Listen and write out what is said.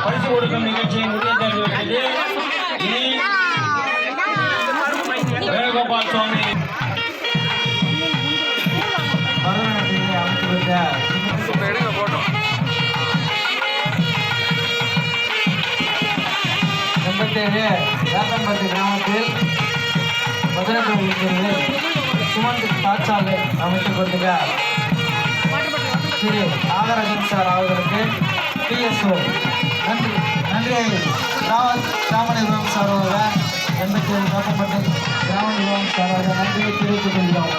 பரிசு கொடுக்கும் நிகழ்ச்சி முடிவடைகிறது இனி வேணுகோபால் சுவாமி எண்பத்தேழு வேப்பம்பட்டி கிராமத்தில் மதுரக்கோவில் இருக்கிறது சுமந்த் பாச்சாலை அமைத்துக் கொண்டுங்க திரு நாகராஜன் சார் அவர்களுக்கு பிஎஸ்ஓ நன்றி. நன்றி. ராவல் ராமநிர்வாகம் சார் அவர்கள் எண்பத்தி ஏழு வேப்பம்பட்டி கிராம நிர்வாகம் சார் அவர்கள் நன்றியை தெரிவித்துக் கொள்கிறோம்.